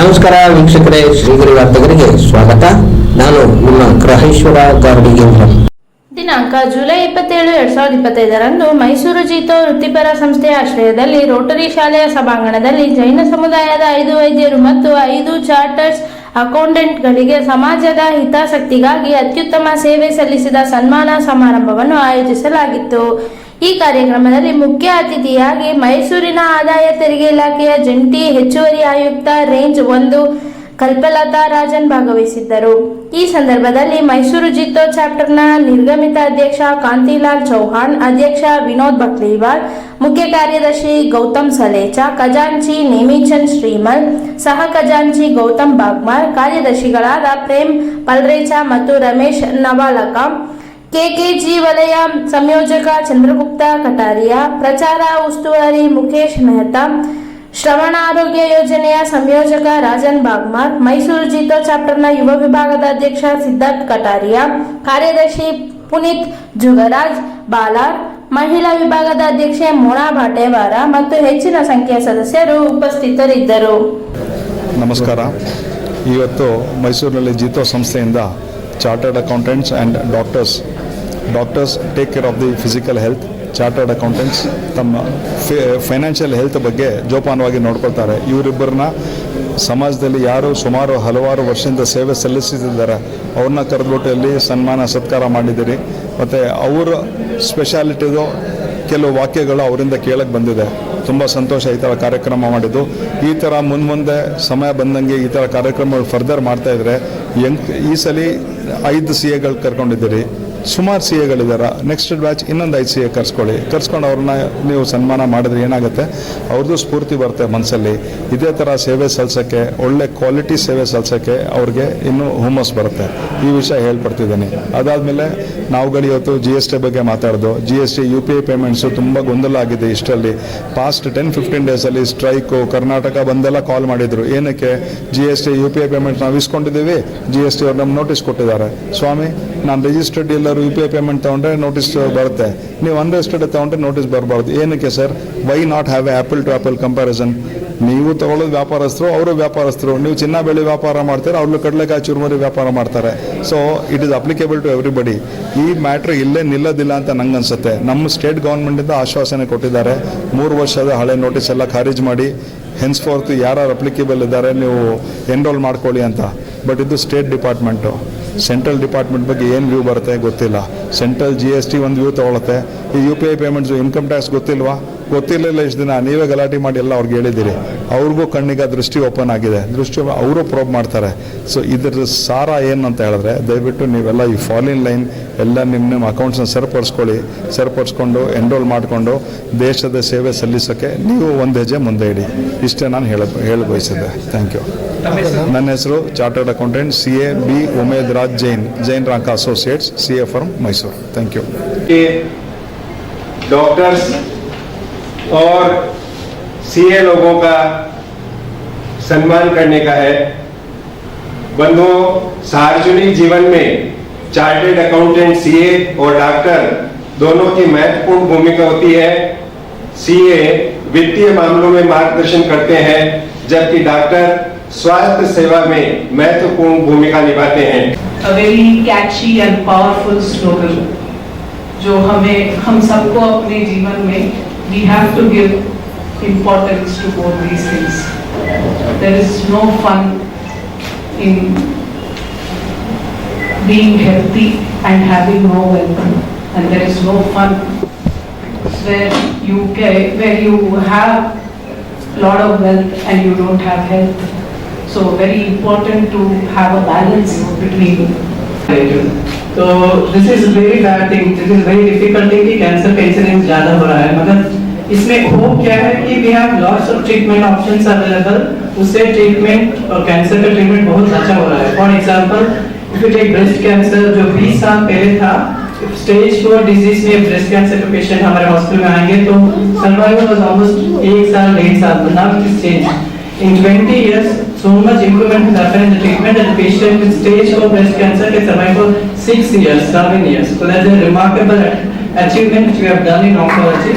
ನಮಸ್ಕಾರ ವೀಕ್ಷಕರೇ, ಶ್ರೀಗಿರಿ ವಾರ್ತೆಗರಿಗೆ ಸ್ವಾಗತ. ನಾನು ನಿಮ್ಮ ಗ್ರಹೇಶ್ವರ ಗಾರ್ಡಿಗೇಂದ್ರ ದಿನಾಂಕ ಜುಲೈ ಇಪ್ಪತ್ತೇಳು, ಎರಡ್ ಸಾವಿರದ ಇಪ್ಪತ್ತೈದರಂದು ಮೈಸೂರು ಜೀತೋ ವೃತ್ತಿಪರ ಸಂಸ್ಥೆಯ ಆಶ್ರಯದಲ್ಲಿ ರೋಟರಿ ಶಾಲೆಯ ಸಭಾಂಗಣದಲ್ಲಿ ಜೈನ ಸಮುದಾಯದ ಐದು ವೈದ್ಯರು ಮತ್ತು ಐದು ಚಾರ್ಟರ್ಸ್ ಅಕೌಂಟೆಂಟ್ಗಳಿಗೆ ಸಮಾಜದ ಹಿತಾಸಕ್ತಿಗಾಗಿ ಅತ್ಯುತ್ತಮ ಸೇವೆ ಸಲ್ಲಿಸಿದ ಸನ್ಮಾನ ಸಮಾರಂಭವನ್ನು ಆಯೋಜಿಸಲಾಗಿತ್ತು. ಈ ಕಾರ್ಯಕ್ರಮದಲ್ಲಿ ಮುಖ್ಯ ಅತಿಥಿಯಾಗಿ ಮೈಸೂರಿನ ಆದಾಯ ತೆರಿಗೆ ಇಲಾಖೆಯ ಜಂಟಿ ಹೆಚ್ಚುವರಿ ಆಯುಕ್ತ ರೇಂಜ್ ಒಂದು ಕಲ್ಪಲತಾ ರಾಜನ್ ಭಾಗವಹಿಸಿದ್ದರು. ಈ ಸಂದರ್ಭದಲ್ಲಿ ಮೈಸೂರು ಜಿತ್ತೋ ಚಾಪ್ಟರ್ನ ನಿರ್ಗಮಿತ ಅಧ್ಯಕ್ಷ ಕಾಂತಿಲಾಲ್ ಚೌಹಾಣ್, ಅಧ್ಯಕ್ಷ ವಿನೋದ್ ಬಕ್ಲಿವಾಲ್, ಮುಖ್ಯ ಕಾರ್ಯದರ್ಶಿ ಗೌತಮ್ ಸಲೇಚಾ, ಖಜಾಂಚಿ ನೇಮಿಚಂದ್ ಶ್ರೀಮಲ್ ಸಹ ಖಜಾಂಚಿ ಗೌತಮ್ ಬಾಗ್ಮಾರ್ ಕಾರ್ಯದರ್ಶಿಗಳಾದ ಪ್ರೇಮ್ ಪಲ್ರೇಚಾ ಮತ್ತು ರಮೇಶ್ ನವಾಲಕ, ಕೆಕೆಜಿ ವಲಯ ಸಂಯೋಜಕ ಚಂದ್ರಗುಪ್ತ ಕಟಾರಿಯಾ, ಪ್ರಚಾರ ಉಸ್ತುವಾರಿ ಮುಖೇಶ್ ಮೆಹ್ತಾ ಶ್ರವಣ ಆರೋಗ್ಯ ಯೋಜನೆಯ ಸಂಯೋಜಕ ರಾಜನ್ ಬಾಗ್ಮಾರ್, ಮೈಸೂರು ಜೀತೋ ಚಾಪ್ಟರ್ನ ಯುವ ವಿಭಾಗದ ಅಧ್ಯಕ್ಷ ಸಿದ್ಧಾರ್ಥ್ ಕಟಾರಿಯಾ, ಕಾರ್ಯದರ್ಶಿ ಪುನೀತ್ ಜುಗರಾಜ್ ಬಾಲಾರ್, ಮಹಿಳಾ ವಿಭಾಗದ ಅಧ್ಯಕ್ಷೆ ಮೋನಾ ಭಾಟೇವಾರ ಮತ್ತು ಹೆಚ್ಚಿನ ಸಂಖ್ಯೆಯ ಸದಸ್ಯರು ಉಪಸ್ಥಿತರಿದ್ದರು. ನಮಸ್ಕಾರ. ಇವತ್ತು ಮೈಸೂರಿನಲ್ಲಿ ಜೀತೋ ಸಂಸ್ಥೆಯಿಂದ chartered accountants and doctors doctors take care of the physical health chartered accountants ತಮ್ಮ ಫೈನಾನ್ಷಿಯಲ್ ಹೆಲ್ತ್ ಬಗ್ಗೆ ಜೋಪಾನವಾಗಿ ನೋಡ್ಕೊಳ್ತಾರೆ. ಇವರಿಬ್ಬರನ್ನ ಸಮಾಜದಲ್ಲಿ ಯಾರು ಸುಮಾರು ಹಲವಾರು ವರ್ಷದಿಂದ ಸೇವೆ ಸಲ್ಲಿಸುತ್ತಿದ್ದಾರೆ ಅವ್ರನ್ನ ಕರೆದ್ಬಿಟ್ಟು ಇಲ್ಲಿ ಸನ್ಮಾನ, ಸತ್ಕಾರ ಮಾಡಿದ್ದೀರಿ. ಮತ್ತು ಅವರ ಸ್ಪೆಷಾಲಿಟಿದು ಕೆಲವು ವಾಕ್ಯಗಳು ಅವರಿಂದ ಕೇಳಕ್ಕೆ ಬಂದಿದೆ. ತುಂಬ ಸಂತೋಷ ಈ ಥರ ಕಾರ್ಯಕ್ರಮ ಮಾಡಿದ್ದು. ಈ ಥರ ಮುಂದೆ ಮುಂದೆ ಸಮಯ ಬಂದಂಗೆ ಈ ಥರ ಕಾರ್ಯಕ್ರಮಗಳು ಫರ್ದರ್ ಮಾಡ್ತಾಯಿದ್ರೆ ಎಂಕ್ ಈ ಸಲ ಐದು ಸಿ ಎಗಳು ಕರ್ಕೊಂಡಿದ್ದೀರಿ. ಸುಮಾರು ಸಿ ಎಗಳಿದ್ದಾರೆ ನೆಕ್ಸ್ಟ್ ಬ್ಯಾಚ್ ಇನ್ನೊಂದು ಐದು ಸಿ ಎ ಕರ್ಸ್ಕೊಳ್ಳಿ. ಕರ್ಸ್ಕೊಂಡು ಅವ್ರನ್ನ ನೀವು ಸನ್ಮಾನ ಮಾಡಿದ್ರೆ ಏನಾಗುತ್ತೆ? ಅವ್ರದ್ದು ಸ್ಫೂರ್ತಿ ಬರುತ್ತೆ ಮನಸ್ಸಲ್ಲಿ ಇದೇ ಥರ ಸೇವೆ ಸಲ್ಲಿಸೋಕ್ಕೆ ಒಳ್ಳೆ ಕ್ವಾಲಿಟಿ ಸೇವೆ ಸಲ್ಲಿಸೋಕ್ಕೆ ಅವ್ರಿಗೆ ಇನ್ನೂ ಹುಮ್ಮಸ್ ಬರುತ್ತೆ. ಈ ವಿಷಯ ಹೇಳ್ಪಡ್ತಿದ್ದೀನಿ ಅದಾದಮೇಲೆ ನಾವುಗಳು ಇವತ್ತು ಜಿ ಎಸ್ ಟಿ ಬಗ್ಗೆ ಮಾತಾಡೋದು. G S T U P I payments ತುಂಬ ಗೊಂದಲ ಆಗಿದೆ ಇಷ್ಟರಲ್ಲಿ ಪಾಸ್ಟ್ ಟೆನ್ ಫಿಫ್ಟೀನ್ ಡೇಸಲ್ಲಿ ಸ್ಟ್ರೈಕು ಕರ್ನಾಟಕ ಬಂದೆಲ್ಲ ಕಾಲ್ ಮಾಡಿದರು. ಏನಕ್ಕೆ? G S T U P I payment ನಾವು ಇಸ್ಕೊಂಡಿದ್ದೀವಿ. ಜಿ ಎಸ್ ಟಿ ಅವ್ರು ನಮ್ಗೆ ನೋಟಿಸ್ ಕೊಟ್ಟಿದ್ದಾರೆ. ಸ್ವಾಮಿ, ನಾನು registered dealer U P I payment ತೊಗೊಂಡ್ರೆ ನೋಟಿಸ್ ಬರುತ್ತೆ. ನೀವು ಅನ್ರೆಸ್ಟೆಡ್ ತೊಗೊಂಡ್ರೆ ನೋಟಿಸ್ ಬರಬಾರ್ದು. ಏನಕ್ಕೆ sir why not have a apple to apple comparison ನೀವು ತಗೊಳ್ಳೋದು ವ್ಯಾಪಾರಸ್ಥರು, ಅವರು ವ್ಯಾಪಾರಸ್ಥರು. ನೀವು ಚಿನ್ನ ಬೆಳೆ ವ್ಯಾಪಾರ ಮಾಡ್ತಾರೆ ಅವ್ರು ಕಡಲೆಕಾಯಿ ಚುರುಮುರಿ ವ್ಯಾಪಾರ ಮಾಡ್ತಾರೆ. So it is applicable to everybody ಈ ಮ್ಯಾಟ್ರ್ ಇಲ್ಲೇ ನಿಲ್ಲೋದಿಲ್ಲ ಅಂತ ನಂಗೆ ಅನ್ಸುತ್ತೆ ನಮ್ಮ ಸ್ಟೇಟ್ ಗೌರ್ಮೆಂಟಿಂದ ಆಶ್ವಾಸನೆ ಕೊಟ್ಟಿದ್ದಾರೆ. ಮೂರು ವರ್ಷದ ಹಳೆ ನೋಟಿಸ್ ಎಲ್ಲ ಖಾರಿಜ್ ಮಾಡಿ. ಹೆನ್ಸ್ ಫೋರ್ತ್ ಯಾರು ಅಪ್ಲಿಕೇಬಲ್ ಇದ್ದಾರೆ, ನೀವು ಎನ್ರೋಲ್ ಮಾಡ್ಕೊಳ್ಳಿ ಅಂತ. ಬಟ್ ಇದು ಸ್ಟೇಟ್ ಡಿಪಾರ್ಟ್ಮೆಂಟು ಸೆಂಟ್ರಲ್ ಡಿಪಾರ್ಟ್ಮೆಂಟ್ ಬಗ್ಗೆ ಏನು ವ್ಯೂ ಬರುತ್ತೆ ಗೊತ್ತಿಲ್ಲ. ಸೆಂಟ್ರಲ್ ಜಿ ಎಸ್ ಟಿ ಒಂದು ವ್ಯೂ ತೊಗೊಳುತ್ತೆ. ಈ U P I payments income tax ಗೊತ್ತಿಲ್ವಾ? ಗೊತ್ತಿರಲಿಲ್ಲ ಇಷ್ಟು ದಿನ. ನೀವೇ ಗಲಾಟೆ ಮಾಡಿ ಎಲ್ಲ ಅವ್ರಿಗೆ ಹೇಳಿದ್ದೀರಿ. ಅವ್ರಿಗೂ ಕಣ್ಣಿಗೆ ದೃಷ್ಟಿ ಓಪನ್ ಆಗಿದೆ. ದೃಷ್ಟಿ ಅವರು ಪ್ರೋಬ್ ಮಾಡ್ತಾರೆ. ಸೊ ಇದರ ಸಾರ ಏನು ಅಂತ ಹೇಳಿದ್ರೆ, ದಯವಿಟ್ಟು ನೀವೆಲ್ಲ ಈ ಫಾಲಿನ್ ಲೈನ್ ಎಲ್ಲ ನಿಮ್ಮ ನಿಮ್ಮ ಅಕೌಂಟ್ಸ್ನ ಸರಿಪಡಿಸ್ಕೊಳ್ಳಿ. ಸರಿಪಡಿಸ್ಕೊಂಡು ಎನ್ರೋಲ್ ಮಾಡಿಕೊಂಡು, ದೇಶದ ಸೇವೆ ಸಲ್ಲಿಸೋಕ್ಕೆ ನೀವು ಒಂದು ಹೆಜ್ಜೆ ಮುಂದೆ ಇಡಿ. ಇಷ್ಟೇ ನಾನು ಹೇಳ ಹೇಳಿ ಬಯಸಿದ್ದೆ ಥ್ಯಾಂಕ್ ಯು ನನ್ನ ಹೆಸರು chartered accountant C A B Umed Raj Jain. Jain Ranka associates C A firm Mysuru thank you doctors और सीए लोगों का सम्मान करने का है। बंधुओं सार्वजनिक जीवन में चार्टेड अकाउंटेंट, सीए और डॉक्टर दोनों की महत्वपूर्ण भूमिका होती है। सीए वित्तीय मामलों में मार्गदर्शन करते हैं, जबकि डॉक्टर स्वास्थ्य सेवा में महत्वपूर्ण भूमिका निभाते हैं। A very catchy and powerful slogan, जो हमें, हम सबको अपने जीवन में we have to give importance to both these things. There is no fun in being healthy and having no wealth and there is no fun where you get, where you have lot of wealth and you don't have health. So very important to have a balance between तो this is very bad thing this is very difficult thing कि cancer का incidence ज़्यादा हो रहा है मगर इसमें hope क्या है कि we have lots of treatment options available उससे ट्रीटमेंट और कैंसर का ट्रीटमेंट बहुत अच्छा हो रहा है for example if you take breast cancer जो 20 साल पहले था स्टेज फोर डिज़ीज़ में ब्रेस्ट कैंसर के पेशेंट हमारे हॉस्पिटल में आएँगे तो सर्वाइवल वाज ऑलमोस्ट एक साल डेढ़ साल it is changed in 20 years so much improvement has happened in the treatment and patient with stage 4 breast cancer can survive for 6 years 7 years so that's a remarkable achievement which we have done in oncology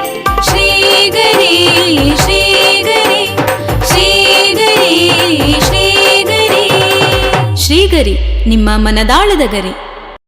ನಿಮ್ಮ ಮನದಾಳದ ಗರಿ.